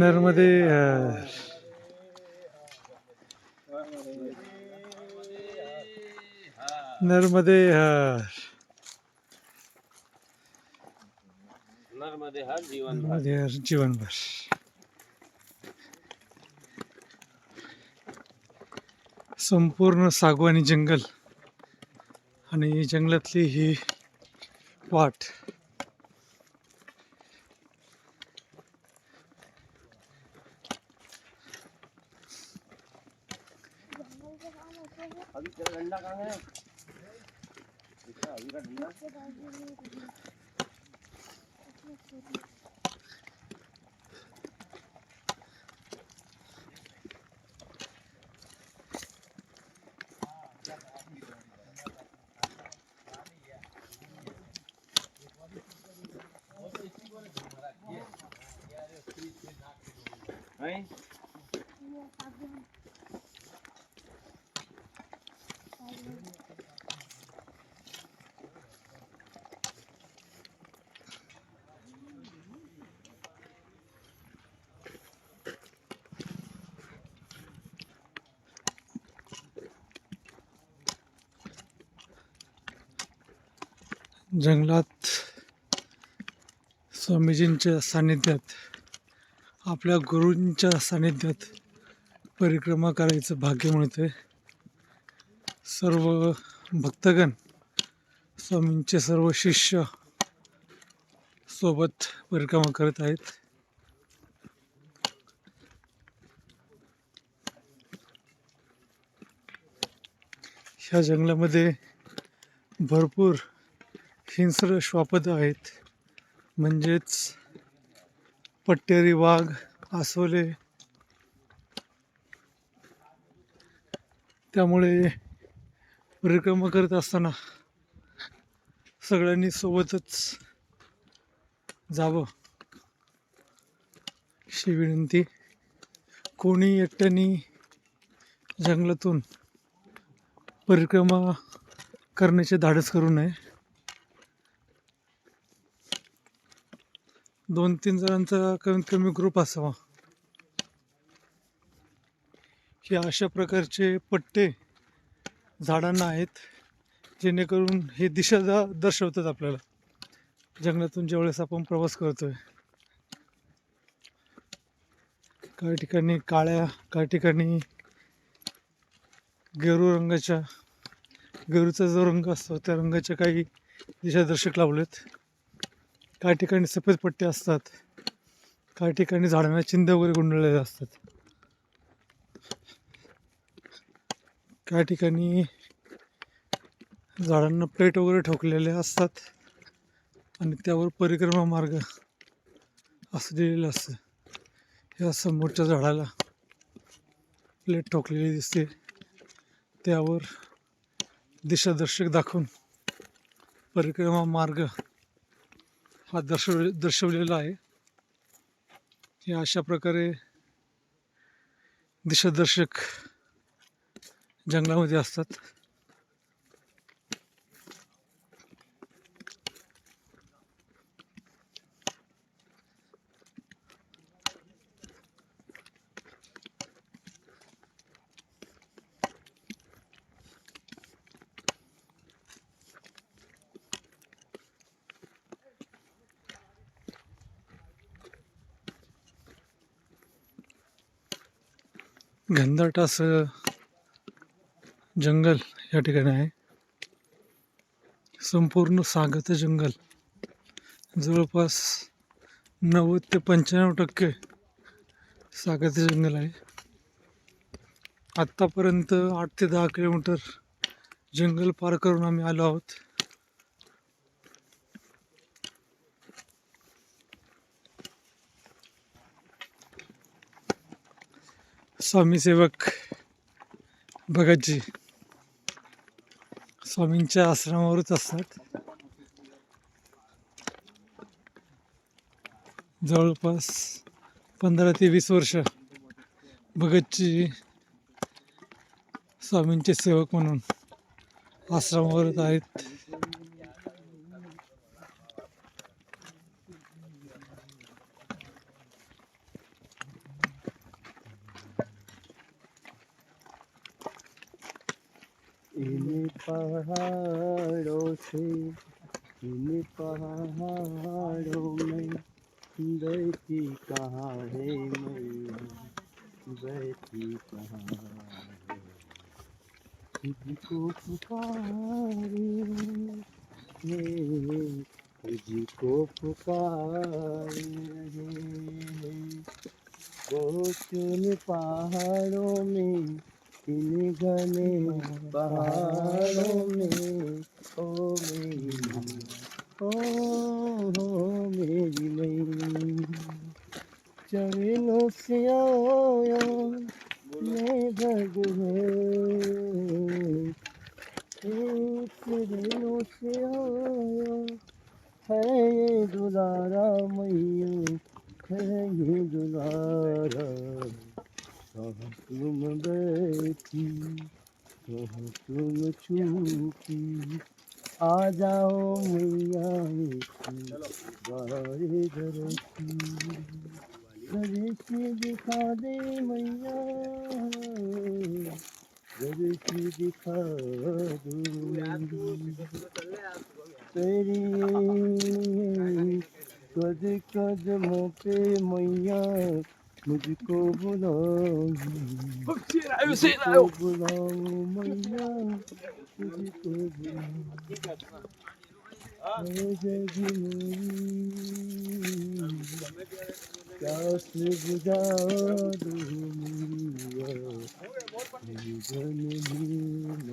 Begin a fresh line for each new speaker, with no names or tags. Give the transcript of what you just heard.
नर्मदे हर नर्मदे हर
नर्मदे हर जीवन
जीवनभर. संपूर्ण सागवानी जंगल आणि जंगलातली ही वाट. जंगलात स्वामीजींच्या सानिध्यात आपल्या गुरूंच्या सान्निध्यात परिक्रमा करायचं भाग्य मिळते सर्व भक्तगण स्वामींचे सर्व शिष्य सोबत परिक्रमा करत आहेत. ह्या जंगलामध्ये भरपूर हिंस्र श्वापद आहेत. म्हणजेच पट्टेरी वाघ आसवले त्यामुळे परिक्रमा करत असताना सगळ्यांनी सोबतच जावं. अशी विनंती. कोणी एकट्याने जंगलातून परिक्रमा करण्याचे धाडस करू नये. दोन तीन जणांचा कमीत कमी ग्रुप असावा. हे अशा प्रकारचे पट्टे झाडांना आहेत जेणेकरून हे दिशा दर्शवतात आपल्याला. जंगलातून ज्यावेळेस आपण प्रवास करतोय. काही ठिकाणी काळ्या काही ठिकाणी गेरू रंगाच्या गेरूचा जो रंग असतो त्या रंगाच्या काही दिशादर्शक लावलेत. काही ठिकाणी सफेद पट्टे असतात. काही ठिकाणी झाडांना चिंध वगैरे गुंडळलेले असतात. काही ठिकाणी झाडांना प्लेट वगैरे ठोकलेले असतात. आणि त्यावर परिक्रमा मार्ग असं दिलेलं असतं. या समोरच्या झाडाला प्लेट ठोकलेली दिसते. त्यावर दिशादर्शक दाखवून परिक्रमा मार्ग हा दर्शव दर्शवलेला आहे. हे अशा प्रकारे दिशादर्शक जंगलामध्ये असतात. घनदाट असं जंगल या ठिकाणी आहे. संपूर्ण सागत जंगल. जवळपास नव्वद ते पंच्याण्णव टक्के सागत जंगल आहे. आत्तापर्यंत आठ ते दहा किलोमीटर जंगल पार करून आम्ही आलो आहोत. स्वामी सेवक भगतजी स्वामींच्या आश्रमावरच असतात. जवळपास पंधरा ते वीस वर्ष भगतजी स्वामींचे सेवक म्हणून आश्रमावरच आहेत.
इन पहाड़ों से इन पहाड़ों में बैठी कहाँ है मैया बैठी कहाँ है तुझको पुकारे हे तुझको पुकारे रहे बहुत उन पहाड़ों में इन घने पहाड़ों में ओ मेरी ओ हो मेरी मई चरणों से आया तुम बैठी कहाँ तुम छुपी आ जाओ मैया बारे गरती गरती दिखा दे मैया गरती दिखा दो तेरी कद कदमों पे मैया Não vou longe. Vou tirar, eu sei não. Vou amanhã. Castigo da hora, menina, menina,